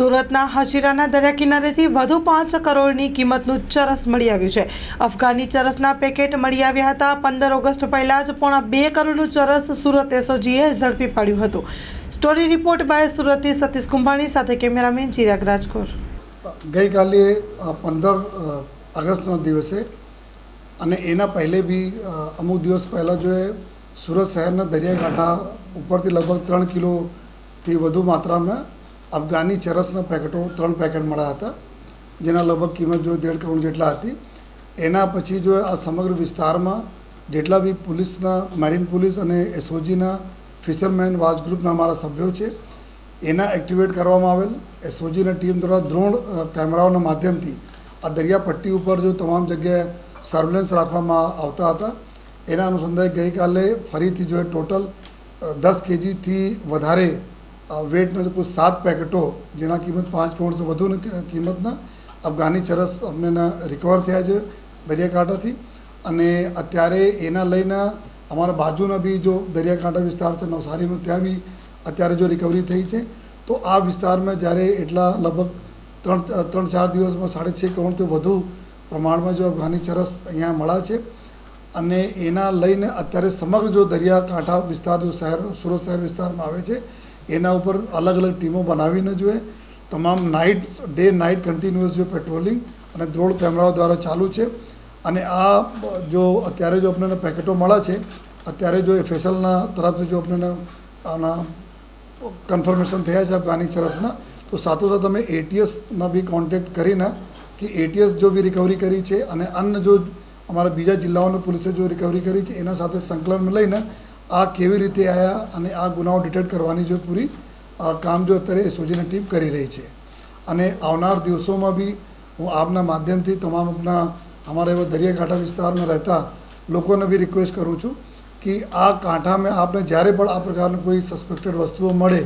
સુરતના હજીરાના દરિયા કિનારેથી વધુ પાંચ કરોડની કિંમતનું ચરસ મળી આવ્યું છે. અફઘાની ચરસના પેકેટ મળી આવ્યા હતા. પંદર ઓગસ્ટ પહેલાં જ પોણા બે કરોડનું ચરસ સુરત એસઓજીએ ઝડપી પાડ્યું હતું. સ્ટોરી રિપોર્ટ બાય સુરતથી સતીશ કુંભાણી સાથે કેમેરામેન ચિરાગ રાજકોર. ગઈકાલે પંદર ઓગસ્ટના દિવસે અને એના પહેલે બી અમુક દિવસ પહેલાં જો એ સુરત શહેરના દરિયાકાંઠા ઉપરથી લગભગ ત્રણ કિલોથી વધુ માત્રામાં અફઘાની ચરસના પેકેટો ત્રણ પેકેટ મળ્યા હતા, જેના લગભગ કિંમત જો દેઢ કરોડ જેટલા હતી. એના પછી જો આ સમગ્ર વિસ્તારમાં જેટલા બી પોલીસના, મેરીન પોલીસ અને એસઓજીના ફિશરમેન વાચ ગ્રુપના અમારા સભ્યો છે, એના એક્ટિવેટ કરવામાં આવેલ. એસઓજીના ટીમ દ્વારા દ્રોણ કેમેરાઓના માધ્યમથી આ દરિયાપટ્ટી ઉપર જો તમામ જગ્યાએ સર્વેલન્સ રાખવામાં આવતા હતા. એના અનુસંધાને ગઈકાલે ફરીથી જો ટોટલ દસ કેજીથી વધારે વેટના જે કુલ સાત પેકેટો, જેના કિંમત પાંચ કરોડથી વધુની કિંમતના, અફઘાની ચરસ અમને રિકવર થયા છે દરિયાકાંઠાથી. અને અત્યારે એના લઈને અમારા બાજુના બી જો દરિયાકાંઠા વિસ્તાર છે નવસારીમાં ત્યાં બી અત્યારે જો રિકવરી થઈ છે, તો આ વિસ્તારમાં જ્યારે એટલા લગભગ ત્રણ ત્રણ, ચાર દિવસમાં સાડે છ કરોડથી વધુ પ્રમાણમાં જો અફઘાની ચરસ અહીંયા મળ્યા છે. અને એના લઈને અત્યારે સમગ્ર જો દરિયાકાંઠા વિસ્તાર, જો શહેર, સુરત શહેર વિસ્તારમાં આવે છે એના ઉપર અલગ અલગ ટીમો બનાવીને જોઈએ તમામ નાઇટ ડે નાઇટ કન્ટિન્યુઅસ જો પેટ્રોલિંગ અને દ્રોણ કેમેરાઓ દ્વારા ચાલુ છે. અને આ જો અત્યારે જો આપણને પેકેટો મળ્યા છે, અત્યારે જો એફએસએલના તરફથી જો આપણને આના કન્ફર્મેશન થયા છે અફઘાની ચરસના, તો સાથોસાથ અમે એટીએસના બી કોન્ટેક્ટ કરીને કે એટીએસ જો બી રિકવરી કરી છે અને અન્ય જો અમારા બીજા જિલ્લાઓની પોલીસે જો રિકવરી કરી છે, એના સાથે સંકલન લઈને આ કેવી રીતે આવ્યા અને આ ગુનાઓ ડિટેક્ટ કરવાની જો પૂરી કામ જો અત્યારે એસઓજીની ટીમ કરી રહી છે. અને આવનાર દિવસોમાં બી હું આપના માધ્યમથી તમામ આપના, અમારા એવા દરિયાકાંઠા વિસ્તારમાં રહેતા લોકોને બી રિક્વેસ્ટ કરું છું કે આ કાંઠામાં આપને જ્યારે પણ આ પ્રકારની કોઈ સસ્પેક્ટેડ વસ્તુઓ મળે,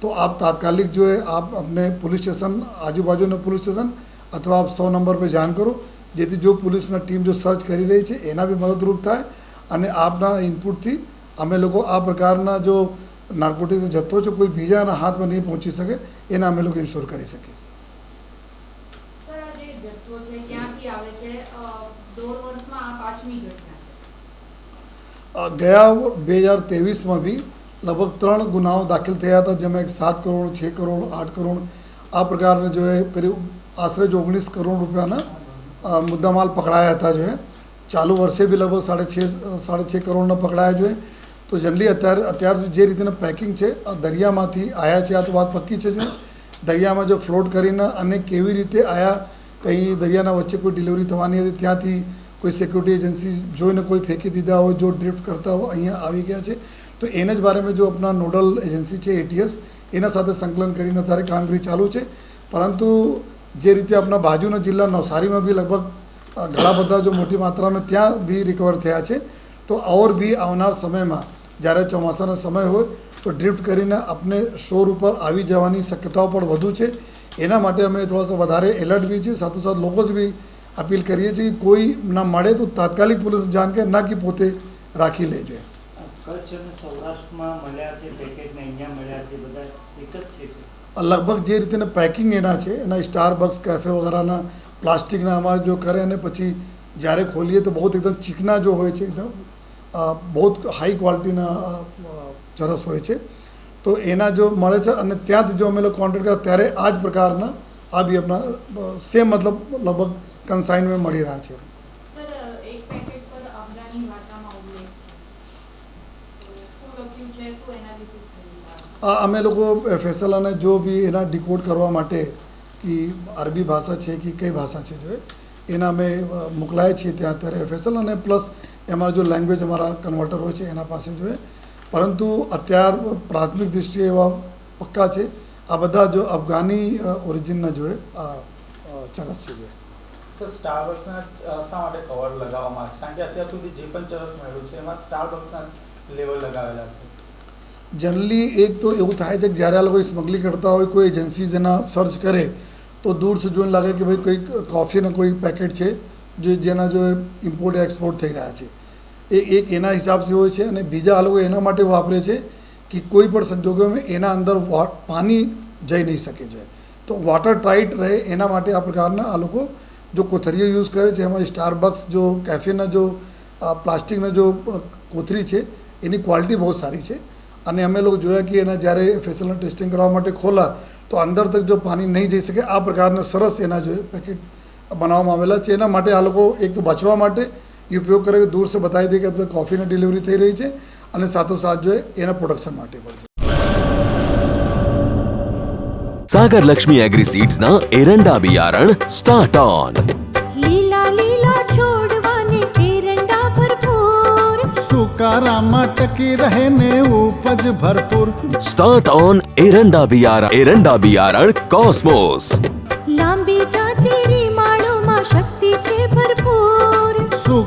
તો આપ તાત્કાલિક જો આપ અમને પોલીસ સ્ટેશન, આજુબાજુના પોલીસ સ્ટેશન અથવા આપ સો નંબર પર જાણ કરો, જેથી જો પોલીસના ટીમ જો સર્ચ કરી રહી છે, એના બી મદદરૂપ થાય અને આપના ઇનપુટથી અમે લોકો આ પ્રકારના જો નાર્કોટિક્સ જથ્થો છે કોઈ બીજાના હાથમાં નહીં પહોંચી શકે એના અમે લોકો ઇન્શ્યોર કરી શકીશું સર આ જે જથ્થો છે ક્યાંથી આવે છે અ, દોઢ વર્ષમાં આ પાંચમી ઘટના છે અ, ગયા બે હજાર ત્રેવીસમાં બી લગભગ ત્રણ ગુનાઓ દાખલ થયા હતા જેમાં એક સાત કરોડ છ કરોડ આઠ કરોડ આ પ્રકારના જો એ કરીબ આશરે જો ઓગણીસ કરોડ રૂપિયાના અ, મુદ્દામાલ પકડાયા હતા જો એ ચાલુ વર્ષે બી લગભગ સાડે છ સાડે છ કરોડના પકડાયા જોઈએ તો જનરલી અત્યારે અત્યાર જે રીતના પેકિંગ છે દરિયામાંથી આવ્યા છે, આ તો વાત પક્કી છે જો દરિયામાં જો ફ્લોટ કરીને અને કેવી રીતે આયા, કંઈ દરિયાના વચ્ચે કોઈ ડિલિવરી થવાની હતી, ત્યાંથી કોઈ સિક્યુરિટી એજન્સી જોઈને કોઈ ફેંકી દીધા હોય, જો ડ્રિફ્ટ કરતા હોય, અહીંયા આવી ગયા છે. તો એને જ બારેમાં જો આપણા નોડલ એજન્સી છે એટીએસ એના સાથે સંકલન કરીને અત્યારે કામગીરી ચાલુ છે. પરંતુ જે રીતે આપણા બાજુના જિલ્લા નવસારીમાં બી લગભગ ઘણા બધા જો મોટી માત્રામાં ત્યાં બી રિકવર થયા છે. તો ઓર બી આવનાર સમયમાં જ્યારે ચોમાસાનો સમય હોય તો ડ્રિફ્ટ કરીને આપણે શોર ઉપર આવી જવાની શક્યતાઓ પણ વધુ છે. એના માટે અમે થોડા વધારે એલર્ટ બી છીએ સાથોસાથ લોકો જ બી અપીલ કરીએ છીએ કોઈ ના મળે તો તાત્કાલિક પોલીસ જાણ કે ના કે પોતે રાખી લેજો? લગભગ જે રીતે પેકિંગ એના છે એના સ્ટારબક્સ કેફે વગેરેના પ્લાસ્ટિકના આમાં જો કરે અને પછી જ્યારે ખોલીએ તો બહુ એકદમ ચીકના જો હોય છે એકદમ બહુ હાઈ ક્વોલિટીના ચરસ હોય છે. તો એના જો મળે છે અને ત્યાંથી જો અમે લોકો કોન્ટેક્ટ કરતા ત્યારે આ જ પ્રકારના આ બી આપણા સેમ મતલબ લગભગ કન્સાઇનમેન્ટ મળી રહ્યા છે. અમે લોકો ફેસલાને જો બી એના ડિકોડ કરવા માટે કે અરબી ભાષા છે કે કઈ ભાષા છે જો એના અમે મોકલાય છીએ ત્યાં અત્યારે ફેસલ અને પ્લસ અમારા જો લેંગ્વેજ અમારા કન્વર્ટર હોય છે એના પાસે જોઈએ. પરંતુ અત્યાર પ્રાથમિક દૃષ્ટિએ એવા પક્કા છે. આ બધા જો અફઘાની ઓરિજિનના જોઈએ. ચરસ છે જોઈએ. સર સ્ટારબક્સના શા માટે કવર લગાવવામાં આવે છે? કારણ કે અત્યાર સુધી જે પણ ચરસ મળ્યું છે એમાં સ્ટારબક્સના જ લેવલ લગાવેલા છે. જનરલી એક તો એવું થાય છે કે જ્યારે આ લોકો સ્મગલિંગ કરતા હોય કોઈ એજન્સીઝ એના સર્ચ કરે તો દૂરથી જોઈને લાગે કે ભાઈ કોઈ કોફીના કોઈ પેકેટ છે. જે જેના જો ઇમ્પોર્ટ એક્સપોર્ટ થઈ રહ્યા છે. એ એક એના હિસાબથી હોય છે અને બીજા લોકો એના માટે વાપરે છે કે કોઈ પણ સંજોગોમાં એના અંદર પાણી જઈ નહીં શકે છે. તો વોટર ટાઇટ રહે એના માટે આ પ્રકારના આ લોકો જો કોથરીઓ યુઝ કરે છે, એમાં સ્ટારબક્સ જો કેફેના જો પ્લાસ્ટિકના જો કોથરી છે, એની ક્વોલિટી બહુ સારી છે. અને અમે લોકો જોયા કે એના જ્યારે ફેસલના ટેસ્ટિંગ કરવા માટે ખોલા, તો અંદર તક જો પાણી નહીં જઈ શકે, આ પ્રકારના સરસ એના જો પેકેટ બનાવવામાં આવેલા છે. એના માટે આ લોકો એક તો બચવા માટે એ ઉપયોગ કરે દૂર સે બતાવી દે કે કોફીની ડિલિવરી થઈ રહી છે અને સાથોસાથ જોઈએ એના પ્રોડક્શન માટે પણ. સાગર લક્ષ્મી એગ્રી સીડ્સ ના એરંડા બિયારણ સ્ટાર્ટ ઓન લીલા લીલા છોડવાને એરંડા ભરપૂર. સુકારામાં ટકી રહે ને ઉપજ ભરપૂર. સ્ટાર્ટ ઓન એરંડા બિયારણ એરંડા બિયારણ કોસ્મોસ